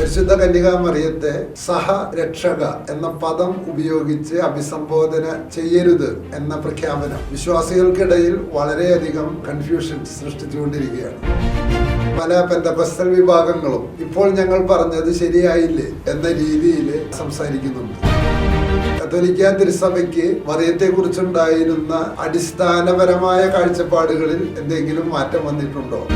പരിശുദ്ധ കന്യകാമറിയത്തെ സഹരക്ഷക എന്ന പദം ഉപയോഗിച്ച് അഭിസംബോധന ചെയ്യരുത് എന്ന പ്രഖ്യാപനം. വിശ്വാസികൾക്കിടയിൽ വളരെയധികം കൺഫ്യൂഷൻ സൃഷ്ടിച്ചുകൊണ്ടിരിക്കുകയാണ്. പല പെന്തപസ്തൽ വിഭാഗങ്ങളും ഇപ്പോൾ ഞങ്ങൾ പറഞ്ഞത് ശരിയായില്ലേ എന്ന രീതിയിൽ സംസാരിക്കുന്നുണ്ട്. കത്തോലിക്ക തിരുസഭയ്ക്ക് മറിയത്തെ കുറിച്ചുണ്ടായിരുന്ന അടിസ്ഥാനപരമായ കാഴ്ചപ്പാടുകളിൽ എന്തെങ്കിലും മാറ്റം വന്നിട്ടുണ്ടോ?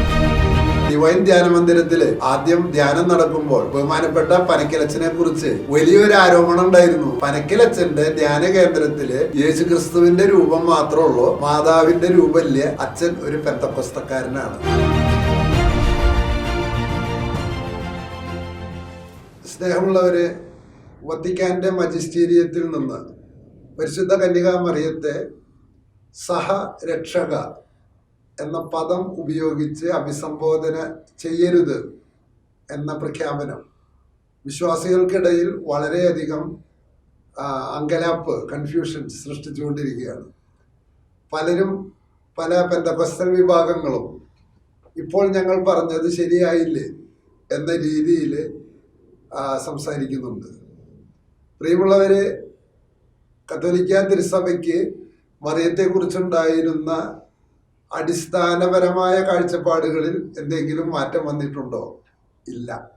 ഡിവൈൻ ധ്യാന മന്ദിരത്തിൽ ആദ്യം ധ്യാനം നടക്കുമ്പോൾ ബഹുമാനപ്പെട്ട പനക്കിലച്ചനെ കുറിച്ച് വലിയൊരു ആരോപണം ഉണ്ടായിരുന്നു. പനക്കിലച്ചന്റെ ധ്യാന കേന്ദ്രത്തിൽ യേശു ക്രിസ്തുവിന്റെ രൂപം മാത്രമേ ഉള്ളൂ. മാതാവിന്റെ രൂപമില്ല. അച്ഛൻ ഒരു പെന്തപ്പുസ്തക്കാരനാണ് സ്നേഹമുള്ളവര് വത്തിക്കാന്റെ മജിസ്റ്റീരിയത്തിൽ നിന്ന് പരിശുദ്ധ കന്യകാമറിയത്തെ സഹരക്ഷക എന്ന പദം ഉപയോഗിച്ച് അഭിസംബോധന ചെയ്യരുത് എന്ന പ്രഖ്യാപനം. വിശ്വാസികൾക്കിടയിൽ വളരെയധികം അങ്കലാപ്പ് കൺഫ്യൂഷൻ സൃഷ്ടിച്ചുകൊണ്ടിരിക്കുകയാണ്. പലരും പല പെന്തപസ്തൽ വിഭാഗങ്ങളും ഇപ്പോൾ ഞങ്ങൾ പറഞ്ഞത് ശരിയായില്ലേ എന്ന രീതിയിൽ സംസാരിക്കുന്നുണ്ട്. പ്രിയമുള്ളവരെ കത്തോലിക്ക തിരുസഭയ്ക്ക് മറിയത്തെക്കുറിച്ചുണ്ടായിരുന്ന അടിസ്ഥാനപരമായ കാഴ്ചപ്പാടുകളിൽ എന്തെങ്കിലും മാറ്റം വന്നിട്ടുണ്ടോ? ഇല്ല.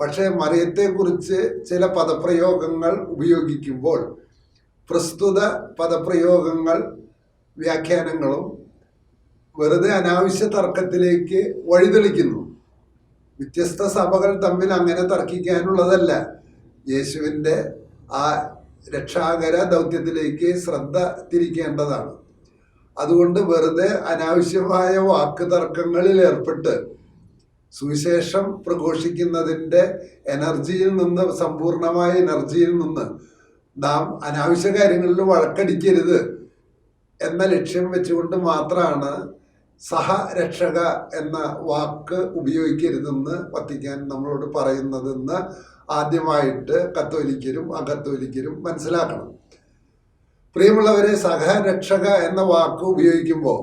പക്ഷേ മറിയത്തെക്കുറിച്ച് ചില പദപ്രയോഗങ്ങൾ ഉപയോഗിക്കുമ്പോൾ പ്രസ്തുത പദപ്രയോഗങ്ങൾ വ്യാഖ്യാനങ്ങളും വെറുതെ അനാവശ്യ തർക്കത്തിലേക്ക് വഴിതെളിക്കുന്നു. വ്യത്യസ്ത സഭകൾ തമ്മിൽ അങ്ങനെ തർക്കിക്കാനുള്ളതല്ല. യേശുവിന്റെ ആ രക്ഷാകര ദൗത്യത്തിലേക്ക് ശ്രദ്ധ തിരിക്കേണ്ടതാണ്. അതുകൊണ്ട് വെറുതെ അനാവശ്യമായ വാക്ക് തർക്കങ്ങളിൽ ഏർപ്പെട്ട് സുവിശേഷം പ്രഘോഷിക്കുന്നതിന്റെ എനർജിയിൽ നിന്ന് സമ്പൂർണമായ എനർജിയിൽ നിന്ന് നാം അനാവശ്യ കാര്യങ്ങളിൽ വഴക്കടിക്കരുത് എന്ന ലക്ഷ്യം വെച്ചുകൊണ്ട് മാത്രമാണ് സഹരക്ഷക എന്ന വാക്ക് ഉപയോഗിക്കരുതെന്ന് വത്തിക്കാൻ നമ്മളോട് പറയുന്നതെന്ന് ആദ്യമായിട്ട് കത്തോലിക്കരും അകത്തോലിക്കരും മനസ്സിലാക്കണം. പ്രിയമുള്ളവരെ സഹരക്ഷക എന്ന വാക്ക് ഉപയോഗിക്കുമ്പോൾ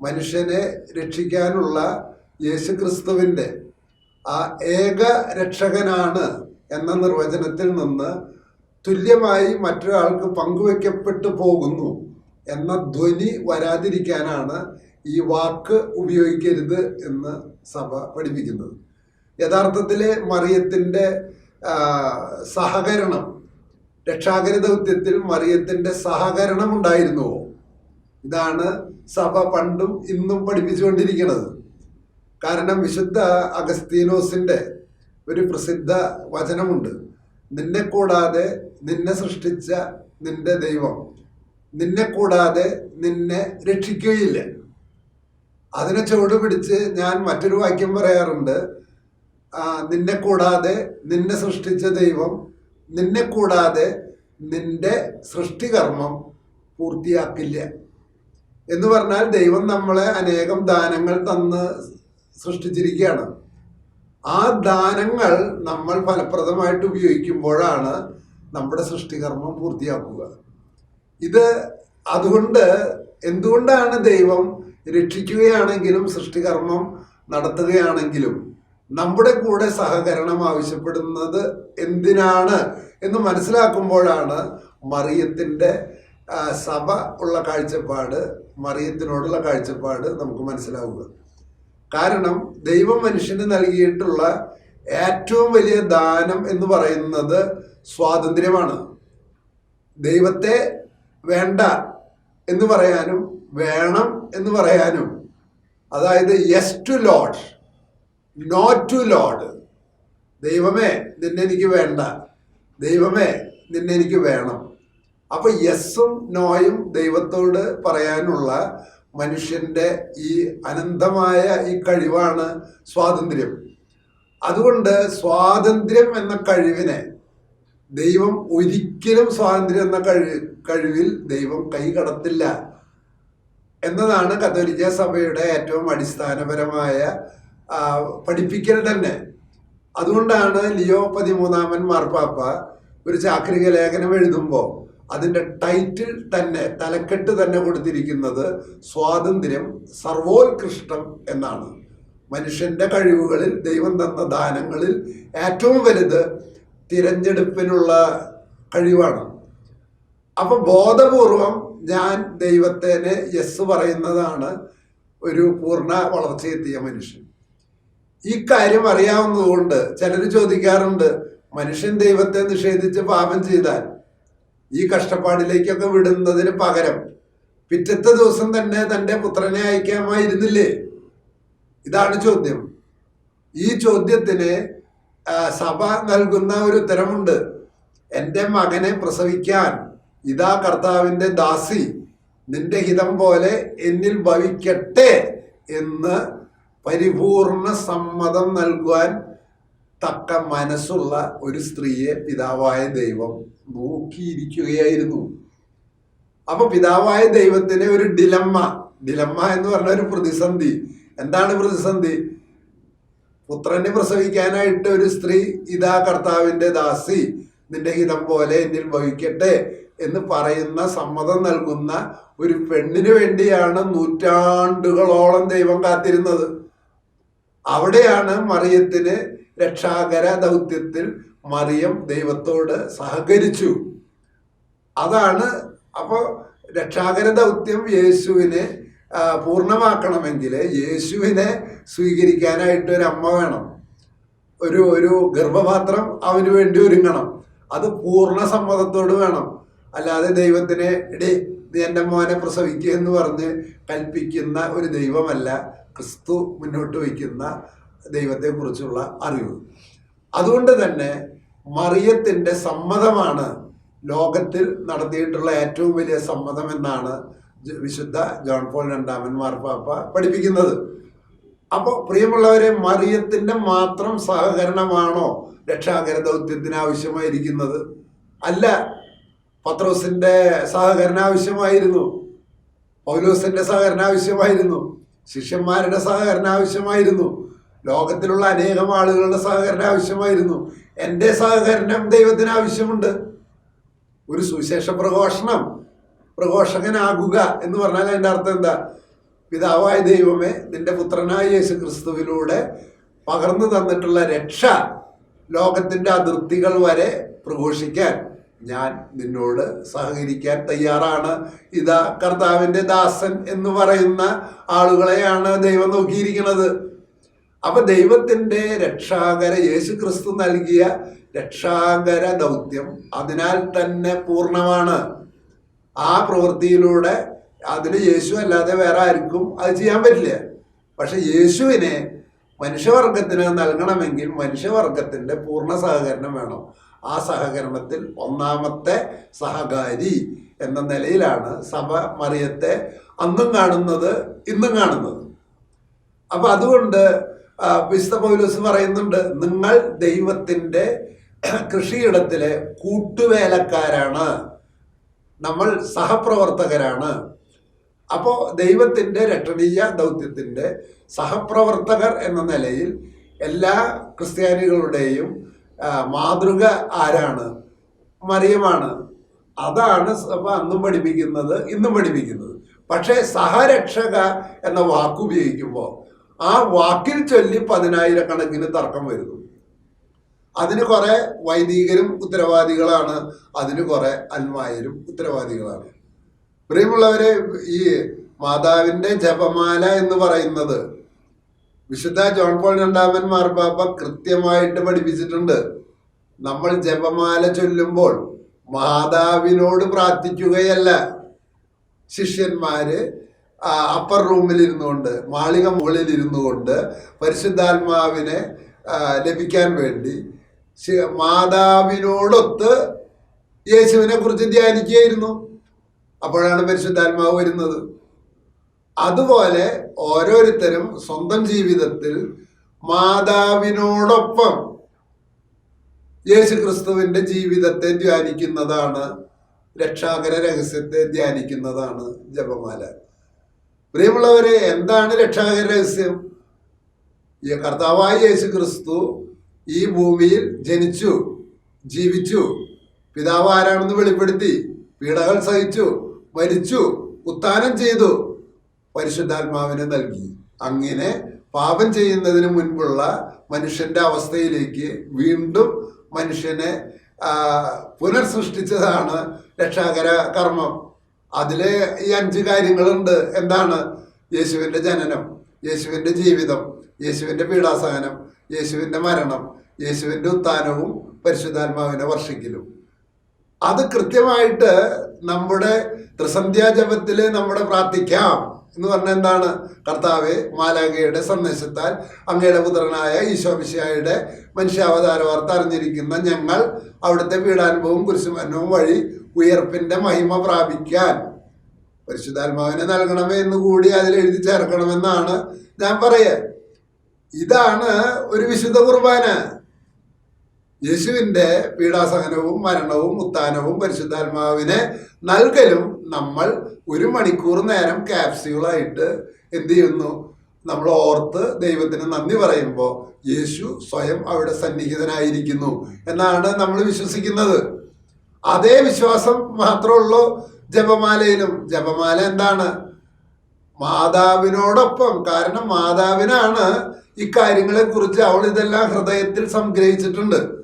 മനുഷ്യനെ രക്ഷിക്കാനുള്ള യേശുക്രിസ്തുവിന്റെ ആ ഏക രക്ഷകനാണ് എന്ന നിർവചനത്തിൽ നിന്ന് തുല്യമായി മറ്റൊരാൾക്ക് പങ്കുവെക്കപ്പെട്ടു പോകുന്നു എന്ന ധ്വനി വരാതിരിക്കാനാണ് ഈ വാക്ക് ഉപയോഗിക്കരുത് എന്ന് സഭ പഠിപ്പിക്കുന്നത്. യഥാർത്ഥത്തിലെ മറിയത്തിന്റെ സഹകരണം രക്ഷാകര ദൗത്യത്തിൽ മറിയത്തിന്റെ സഹകരണം ഉണ്ടായിരുന്നുവോ ഇതാണ് സഭ പണ്ടും ഇന്നും പഠിപ്പിച്ചുകൊണ്ടിരിക്കുന്നത്. കാരണം വിശുദ്ധ അഗസ്തീനോസിന്റെ ഒരു പ്രസിദ്ധ വചനമുണ്ട്. നിന്നെ കൂടാതെ നിന്നെ സൃഷ്ടിച്ച നിന്റെ ദൈവം നിന്നെ കൂടാതെ നിന്നെ രക്ഷിക്കുകയില്ല. അതിനെ ചുവട് പിടിച്ച് ഞാൻ മറ്റൊരു വാക്യം പറയാറുണ്ട്. നിന്നെ കൂടാതെ നിന്നെ സൃഷ്ടിച്ച ദൈവം നിന്നെ കൂടാതെ നിന്റെ സൃഷ്ടികർമ്മം പൂർത്തിയാക്കില്ല. എന്ന് പറഞ്ഞാൽ ദൈവം നമ്മളെ അനേകം ദാനങ്ങൾ തന്ന് സൃഷ്ടിച്ചിരിക്കുകയാണ്. ആ ദാനങ്ങൾ നമ്മൾ ഫലപ്രദമായിട്ട് ഉപയോഗിക്കുമ്പോഴാണ് നമ്മുടെ സൃഷ്ടികർമ്മം പൂർത്തിയാക്കുക. ഇത് അതുകൊണ്ട് എന്തുകൊണ്ടാണ് ദൈവം രക്ഷിക്കുകയാണെങ്കിലും സൃഷ്ടികർമ്മം നടത്തുകയാണെങ്കിലും നമ്മുടെ കൂടെ സഹകരണം ആവശ്യപ്പെടുന്നത് എന്തിനാണ് എന്ന് മനസ്സിലാക്കുമ്പോഴാണ് മറിയത്തിന്റെ സഭ ഉള്ള കാഴ്ചപ്പാട് മറിയത്തിനോടുള്ള കാഴ്ചപ്പാട് നമുക്ക് മനസ്സിലാവുക. കാരണം ദൈവം മനുഷ്യന് നൽകിയിട്ടുള്ള ഏറ്റവും വലിയ ദാനം എന്ന് പറയുന്നത് സ്വാതന്ത്ര്യമാണ്. ദൈവത്തെ വേണ്ട എന്ന് പറയാനും വേണം എന്ന് പറയാനും. അതായത് yes to Lord not to Lord ദൈവമേ നിന്നെ എനിക്ക് വേണ്ട. ദൈവമേ നിന്നെ എനിക്ക് വേണം. അപ്പൊ യെസ്സും നോയും ദൈവത്തോട് പറയാനുള്ള മനുഷ്യന്റെ ഈ അനന്തമായ ഈ കഴിവാണ് സ്വാതന്ത്ര്യം. അതുകൊണ്ട് സ്വാതന്ത്ര്യം എന്ന കഴിവിനെ ദൈവം ഒരിക്കലും സ്വാതന്ത്ര്യം എന്ന കഴി കഴിവിൽ ദൈവം കൈകടത്തില്ല. എന്നതാണ് കത്തോലിക്ക സഭയുടെ ഏറ്റവും അടിസ്ഥാനപരമായ പഠിപ്പിക്കൽ തന്നെ. അതുകൊണ്ടാണ് ലിയോ പതിമൂന്നാമൻ മാർപ്പാപ്പ ഒരു ചാക്രിക ലേഖനം എഴുതുമ്പോൾ അതിന്റെ ടൈറ്റിൽ തന്നെ തലക്കെട്ട് തന്നെ കൊടുത്തിരിക്കുന്നത് സ്വാതന്ത്ര്യം സർവോത്കൃഷ്ടം എന്നാണ്. മനുഷ്യന്റെ കഴിവുകളിൽ ദൈവം തന്ന ദാനങ്ങളിൽ ഏറ്റവും വലുത് തിരഞ്ഞെടുപ്പിനുള്ള കഴിവാണ്. അപ്പം ബോധപൂർവം ഞാൻ ദൈവത്തേനെ യെസ് പറയുന്നതാണ് ഒരു പൂർണ വളർച്ചയെത്തിയ മനുഷ്യൻ. ഈ കാര്യം അറിയാവുന്നതുകൊണ്ട് ചിലർ ചോദിക്കാറുണ്ട് മനുഷ്യൻ ദൈവത്തെ നിഷേധിച്ച് പാപം ചെയ്താൽ ഈ കഷ്ടപ്പാടിലേക്കൊക്കെ വിടുന്നതിന് പകരം പിറ്റത്തെ ദിവസം തന്നെ തന്റെ പുത്രനെ അയക്കാമായിരുന്നില്ലേ? ഇതാണ് ചോദ്യം. ഈ ചോദ്യത്തിന് സഭ നൽകുന്ന ഒരു ഉത്തരമുണ്ട്. എന്റെ മകനെ പ്രസവിക്കാൻ ഇതാ കർത്താവിന്റെ ദാസി നിന്റെ ഹിതം പോലെ എന്നിൽ ഭവിക്കട്ടെ എന്ന് പരിപൂർണ സമ്മതം നൽകുവാൻ തക്ക മനസ്സുള്ള ഒരു സ്ത്രീയെ പിതാവായ ദൈവം നോക്കിയിരിക്കുകയായിരുന്നു. അപ്പൊ പിതാവായ ദൈവത്തിന് ഒരു ഡിലമ്മ ഡിലമ്മ എന്ന് പറഞ്ഞ ഒരു പ്രതിസന്ധി. എന്താണ് പ്രതിസന്ധി? പുത്രനെ പ്രസവിക്കാനായിട്ട് ഒരു സ്ത്രീ ഇതാ കർത്താവിന്റെ ദാസി നിന്റെ ഹിതം പോലെ എന്നിൽ ഭവിക്കട്ടെ എന്ന് പറയുന്ന സമ്മതം നൽകുന്ന ഒരു പെണ്ണിനു വേണ്ടിയാണ് നൂറ്റാണ്ടുകളോളം ദൈവം കാത്തിരുന്നത്. അവിടെയാണ് മറിയത്തിന് രക്ഷാകര ദൗത്യത്തിൽ മറിയം ദൈവത്തോട് സഹകരിച്ചു. അതാണ് അപ്പോൾ രക്ഷാകര ദൗത്യം യേശുവിനെ പൂർണമാക്കണമെങ്കിൽ യേശുവിനെ സ്വീകരിക്കാനായിട്ട് ഒരു അമ്മ വേണം. ഒരു ഒരു ഗർഭപാത്രം അവന് വേണ്ടി ഒരുങ്ങണം. അത് പൂർണ സമ്മതത്തോട് വേണം. അല്ലാതെ ദൈവത്തിനെ എടേ നീ എന്റെ മോനെ പ്രസവിക്കുക എന്ന് പറഞ്ഞ് കൽപ്പിക്കുന്ന ഒരു ദൈവമല്ല ക്രിസ്തു മുന്നോട്ട് വയ്ക്കുന്ന ദൈവത്തെക്കുറിച്ചുള്ള അറിവ്. അതുകൊണ്ട് തന്നെ മറിയത്തിന്റെ സമ്മതമാണ് ലോകത്തിൽ നടത്തിയിട്ടുള്ള ഏറ്റവും വലിയ സമ്മതം എന്നാണ് വിശുദ്ധ ജോൺ പോൾ രണ്ടാമൻ മാർപ്പാപ്പ പഠിപ്പിക്കുന്നത്. അപ്പോൾ പ്രിയമുള്ളവരെ മറിയത്തിന്റെ മാത്രം സഹകരണമാണോ രക്ഷാകര ദൗത്യത്തിന് ആവശ്യമായിരിക്കുന്നത്? അല്ല പത്രോസിന്റെ സഹകരണം ആവശ്യമായിരുന്നു പൗലോസിന്റെ സഹകരണം ആവശ്യമായിരുന്നു. ശിഷ്യന്മാരുടെ സഹകരണം ആവശ്യമായിരുന്നു. ലോകത്തിലുള്ള അനേകം ആളുകളുടെ സഹകരണം ആവശ്യമായിരുന്നു. എന്റെ സഹകരണം ദൈവത്തിന് ആവശ്യമുണ്ട്. ഒരു സുവിശേഷ പ്രഘോഷണം പ്രഘോഷകനാകുക എന്ന് പറഞ്ഞാൽ അതിന്റെ അർത്ഥം എന്താ? പിതാവായ ദൈവമേ നിന്റെ പുത്രനായ യേശു ക്രിസ്തുവിലൂടെ പകർന്നു തന്നിട്ടുള്ള രക്ഷ ലോകത്തിന്റെ അതിർത്തികൾ വരെ പ്രഘോഷിക്കാൻ. ഞാൻ നിന്നോട് സഹകരിക്കാൻ തയ്യാറാണ്. ഇതാ കർത്താവിന്റെ ദാസൻ എന്ന് പറയുന്ന ആളുകളെയാണ് ദൈവം നോക്കിയിരിക്കുന്നത്. അപ്പൊ ദൈവത്തിന്റെ രക്ഷാകര യേശു ക്രിസ്തു നൽകിയ രക്ഷാകര ദൗത്യം അതിനാൽ തന്നെ പൂർണമാണ്. ആ പ്രവൃത്തിയിലൂടെ അതിന് യേശു അല്ലാതെ വേറെ ആർക്കും അത് ചെയ്യാൻ പറ്റില്ല. പക്ഷെ യേശുവിനെ മനുഷ്യവർഗത്തിന് നൽകണമെങ്കിൽ മനുഷ്യവർഗത്തിന്റെ പൂർണ സഹകരണം വേണം. ആ സഹകരണത്തിൽ ഒന്നാമത്തെ സഹകാരി എന്ന നിലയിലാണ് സഭ മറിയത്തെ അന്നും കാണുന്നത് ഇന്നും കാണുന്നത്. അപ്പൊ അതുകൊണ്ട് വിശുദ്ധ പൗലോസ് പറയുന്നുണ്ട് നിങ്ങൾ ദൈവത്തിന്റെ കൃഷിയിടത്തിലെ കൂട്ടുവേലക്കാരാണ്. നമ്മൾ സഹപ്രവർത്തകരാണ്. അപ്പോൾ ദൈവത്തിന്റെ രക്ഷണീയ ദൗത്യത്തിന്റെ സഹപ്രവർത്തകർ എന്ന നിലയിൽ എല്ലാ ക്രിസ്ത്യാനികളുടെയും മാതൃക ആരാണ്? മറിയമാണ്. അതാണ് സഭ അന്നും പഠിപ്പിക്കുന്നത് ഇന്നും പഠിപ്പിക്കുന്നത്. പക്ഷേ സഹരക്ഷക എന്ന വാക്ക് ഉപയോഗിക്കുമ്പോൾ ആ വാക്കിൽ ചൊല്ലി പതിനായിരക്കണക്കിന് തർക്കം വരുന്നു. അതിന് കുറെ വൈദികരും ഉത്തരവാദികളാണ്. അതിന് കുറെ അന്മായരും ഉത്തരവാദികളാണ്. പ്രിയമുള്ളവരെ ഈ മാതാവിന്റെ ജപമാല എന്ന് പറയുന്നത് വിശുദ്ധ ജോൺ പോൾ രണ്ടാമൻ മാർപ്പാപ്പ കൃത്യമായിട്ട് പഠിപ്പിച്ചിട്ടുണ്ട്. നമ്മൾ ജപമാല ചൊല്ലുമ്പോൾ മാതാവിനോട് പ്രാർത്ഥിക്കുകയല്ല. ശിഷ്യന്മാര് അപ്പർ റൂമിൽ ഇരുന്നുകൊണ്ട് മാളിക മുകളിൽ ഇരുന്നു കൊണ്ട് പരിശുദ്ധാത്മാവിനെ ലഭിക്കാൻ വേണ്ടി മാതാവിനോടൊത്ത് യേശുവിനെ കുറിച്ച് ധ്യാനിക്കുകയായിരുന്നു. അപ്പോഴാണ് പരിശുദ്ധാത്മാവ് വരുന്നത്. അതുപോലെ ഓരോരുത്തരും സ്വന്തം ജീവിതത്തിൽ മാതാവിനോടൊപ്പം യേശു ക്രിസ്തുവിന്റെ ജീവിതത്തെ ധ്യാനിക്കുന്നതാണ് രക്ഷാകര രഹസ്യത്തെ ധ്യാനിക്കുന്നതാണ് ജപമാല. പ്രിയമുള്ളവരെ എന്താണ് രക്ഷാകര രഹസ്യം? ഈ കർത്താവായ യേശു ക്രിസ്തു ഈ ഭൂമിയിൽ ജനിച്ചു ജീവിച്ചു പിതാവ് ആരാണെന്ന് വെളിപ്പെടുത്തി പീഡകൾ സഹിച്ചു മരിച്ചു ഉത്ഥാനം ചെയ്തു പരിശുദ്ധാത്മാവിനെ നൽകി. അങ്ങനെ പാപം ചെയ്യുന്നതിന് മുൻപുള്ള മനുഷ്യന്റെ അവസ്ഥയിലേക്ക് വീണ്ടും മനുഷ്യനെ പുനർസൃഷ്ടിച്ചതാണ് രക്ഷാകര കർമ്മം. അതിൽ ഈ അഞ്ച് കാര്യങ്ങളുണ്ട്. എന്താണ്? യേശുവിന്റെ ജനനം യേശുവിന്റെ ജീവിതം യേശുവിന്റെ പീഡാസഹനം യേശുവിന്റെ മരണം യേശുവിന്റെ ഉത്ഥാനവും പരിശുദ്ധാത്മാവിനെ വർഷിക്കലും. അത് കൃത്യമായിട്ട് നമ്മുടെ ത്രിസന്ധ്യാജപത്തിൽ നമ്മുടെ പ്രാർത്ഥിക്കാം. എന്ന് പറഞ്ഞാൽ എന്താണ്? കർത്താവ് മാലാഖയുടെ സന്ദേശത്താൽ അങ്ങയുടെ പുത്രനായ ഈശോമിശിയായുടെ മനുഷ്യാവതാര വാർത്ത അറിഞ്ഞിരിക്കുന്ന ഞങ്ങൾ അവിടുത്തെ പീഡാനുഭവവും കുരിശുമരണവും വഴി ഉയർപ്പിന്റെ മഹിമ പ്രാപിക്കാൻ പരിശുദ്ധാത്മാവിനെ നൽകണമേ എന്ന് കൂടി അതിൽ എഴുതി ചേർക്കണമെന്നാണ് ഞാൻ പറയുക ഇതാണ് ഒരു വിശുദ്ധ കുർബാന. യേശുവിന്റെ പീഡാസഹനവും മരണവും ഉത്ഥാനവും പരിശുദ്ധാത്മാവിനെ നൽകലും നമ്മൾ ഒരു മണിക്കൂർ നേരം ക്യാപ്സ്യൂളായിട്ട് എന്ത് ചെയ്യുന്നു? നമ്മൾ ഓർത്ത് ദൈവത്തിന് നന്ദി പറയുമ്പോൾ യേശു സ്വയം അവിടെ സന്നിഹിതനായിരിക്കുന്നു എന്നാണ് നമ്മൾ വിശ്വസിക്കുന്നത്. അതേ വിശ്വാസം മാത്രമുള്ളൂ ജപമാലയിലും. ജപമാല എന്താണ്? മാതാവിനോടൊപ്പം. കാരണം മാതാവിനാണ് ഇക്കാര്യങ്ങളെ കുറിച്ച് അവൾ ഇതെല്ലാം ഹൃദയത്തിൽ സംഗ്രഹിച്ചിട്ടുണ്ട്.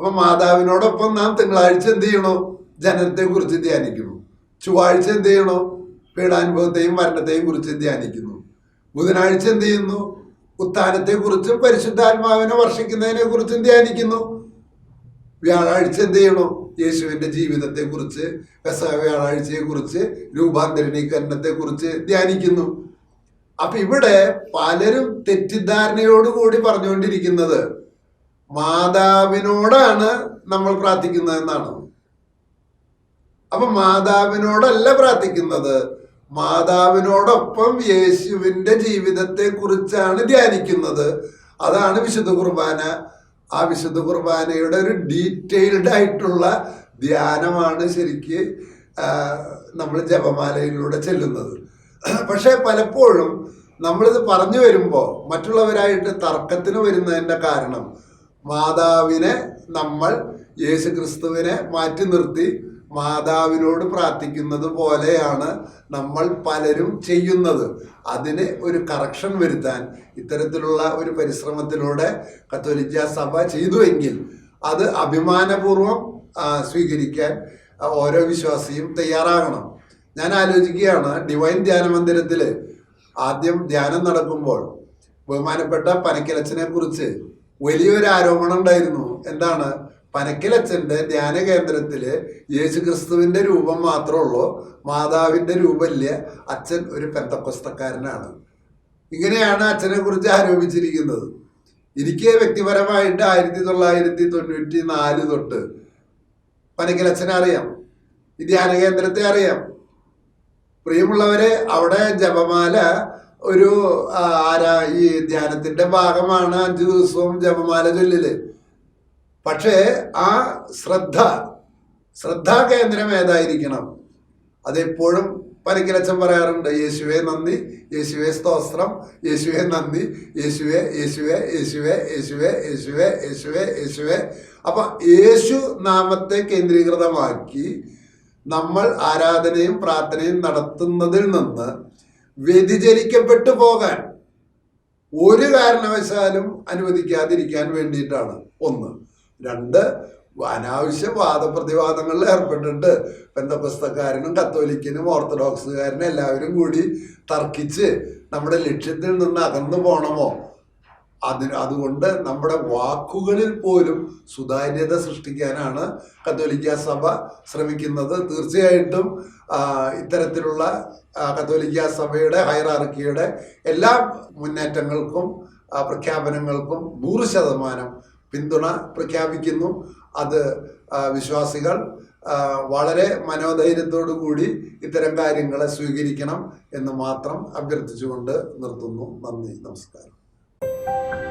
അപ്പൊ മാതാവിനോടൊപ്പം നാം തിങ്കളാഴ്ച എന്ത് ചെയ്യണോ? ജനനത്തെ കുറിച്ച് ധ്യാനിക്കുന്നു. ചൊവ്വാഴ്ച എന്ത് ചെയ്യണോ? പീഡാനുഭവത്തെയും മരണത്തെയും കുറിച്ച് ധ്യാനിക്കുന്നു. ബുധനാഴ്ച എന്ത് ചെയ്യുന്നു? ഉത്താനത്തെ കുറിച്ചും പരിശുദ്ധാത്മാവിനെ വർഷിക്കുന്നതിനെ കുറിച്ചും ധ്യാനിക്കുന്നു. വ്യാഴാഴ്ച എന്ത് ചെയ്യണോ? യേശുവിന്റെ ജീവിതത്തെ കുറിച്ച് പെസഹ വ്യാഴാഴ്ചയെ കുറിച്ച് രൂപാന്തരണീകരണത്തെ കുറിച്ച് ധ്യാനിക്കുന്നു. അപ്പൊ ഇവിടെ പലരും തെറ്റിദ്ധാരണയോടുകൂടി പറഞ്ഞുകൊണ്ടിരിക്കുന്നത് മാതാവിനോടാണ് നമ്മൾ പ്രാർത്ഥിക്കുന്നത് എന്നാണ്? അപ്പൊ മാതാവിനോടല്ല പ്രാർത്ഥിക്കുന്നത്. മാതാവിനോടൊപ്പം യേശുവിന്റെ ജീവിതത്തെ കുറിച്ചാണ് ധ്യാനിക്കുന്നത്. അതാണ് വിശുദ്ധ കുർബാന. ആ വിശുദ്ധ കുർബാനയുടെ ഒരു ഡീറ്റെയിൽഡ് ആയിട്ടുള്ള ധ്യാനമാണ് ശരിക്ക് നമ്മൾ ജപമാലയിലൂടെ ചെല്ലുന്നത്. പക്ഷെ പലപ്പോഴും നമ്മളിത് പറഞ്ഞു വരുമ്പോൾ മറ്റുള്ളവരായിട്ട് തർക്കത്തിന് വരുന്നതിന്റെ കാരണം മാതാവിനെ നമ്മൾ യേശു ക്രിസ്തുവിനെ മാറ്റി നിർത്തി മാതാവിനോട് പ്രാർത്ഥിക്കുന്നത് പോലെയാണ് നമ്മൾ പലരും ചെയ്യുന്നത്. അതിന് ഒരു കറക്ഷൻ വരുത്താൻ ഇത്തരത്തിലുള്ള ഒരു പരിശ്രമത്തിലൂടെ കത്തോലിക്ക സഭ ചെയ്തുവെങ്കിൽ അത് അഭിമാനപൂർവം സ്വീകരിക്കാൻ ഓരോ വിശ്വാസിയും തയ്യാറാകണം. ഞാൻ ആലോചിക്കുകയാണ് ഡിവൈൻ ധ്യാന മന്ദിരത്തിൽ ആദ്യം ധ്യാനം നടക്കുമ്പോൾ ബഹുമാനപ്പെട്ട പനക്കിലച്ചനെ കുറിച്ച് വലിയൊരു ആരോപണം ഉണ്ടായിരുന്നു. എന്താണ്? പനക്കിലച്ചന്റെ ധ്യാന കേന്ദ്രത്തിൽ യേശു ക്രിസ്തുവിന്റെ രൂപം മാത്രമേ ഉള്ളൂ. മാതാവിന്റെ രൂപമില്ല. അച്ഛൻ ഒരു പെന്തക്കൊസ്തക്കാരനാണ്. ഇങ്ങനെയാണ് അച്ഛനെ കുറിച്ച് ആരോപിച്ചിരിക്കുന്നത്. എനിക്ക് വ്യക്തിപരമായിട്ട് ആയിരത്തി തൊള്ളായിരത്തി തൊണ്ണൂറ്റി നാല് തൊട്ട് പനക്കിലച്ഛനെ അറിയാം. ഈ ധ്യാന കേന്ദ്രത്തെ അറിയാം. പ്രിയമുള്ളവരെ അവിടെ ജപമാല ഒരു ആരാ ഈ ധ്യാനത്തിന്റെ ഭാഗമാണ് അഞ്ചു ദിവസവും ജപമാല ചൊല്ലിൽ. പക്ഷേ ആ ശ്രദ്ധ ശ്രദ്ധാ കേന്ദ്രം ഏതായിരിക്കണം? അതെപ്പോഴും പനിക്കലച്ചൻ പറയാറുണ്ട് യേശുവെ നന്ദി യേശുവെ സ്തോത്രം യേശുവെ നന്ദി യേശുവെ യേശുവെ യേശുവെ യേശുവെ യേശുവെ യേശുവെ യേശുവെ. അപ്പൊ യേശു നാമത്തെ കേന്ദ്രീകൃതമാക്കി നമ്മൾ ആരാധനയും പ്രാർത്ഥനയും നടത്തുന്നതിൽ നിന്ന് വ്യതിചലിക്കപ്പെട്ടു പോകാൻ ഒരു കാരണവശാലും അനുവദിക്കാതിരിക്കാൻ വേണ്ടിയിട്ടാണ്. ഒന്ന്. രണ്ട് അനാവശ്യ വാദപ്രതിവാദങ്ങളിൽ ഏർപ്പെട്ടിട്ട് ബന്ധപുസ്തക്കാരനും കത്തോലിക്കനും ഓർത്തഡോക്സുകാരനും എല്ലാവരും കൂടി തർക്കിച്ച് നമ്മുടെ ലക്ഷ്യത്തിൽ നിന്ന് അകന്നു പോണമോ? അതിന് അതുകൊണ്ട് നമ്മുടെ വാക്കുകളിൽ പോലും സുതാര്യത സൃഷ്ടിക്കാനാണ് കത്തോലിക്ക സഭ ശ്രമിക്കുന്നത്. തീർച്ചയായിട്ടും ഇത്തരത്തിലുള്ള കത്തോലിക്ക സഭയുടെ ഹൈറാർക്കിയുടെ എല്ലാ മുന്നേറ്റങ്ങൾക്കും പ്രഖ്യാപനങ്ങൾക്കും നൂറ് ശതമാനം പിന്തുണ പ്രഖ്യാപിക്കുന്നു. അത് വിശ്വാസികൾ വളരെ മനോധൈര്യത്തോടു കൂടി ഇത്തരം കാര്യങ്ങളെ സ്വീകരിക്കണം എന്ന് മാത്രം അഭ്യർത്ഥിച്ചുകൊണ്ട് നിർത്തുന്നു. നന്ദി. നമസ്കാരം. Thank you.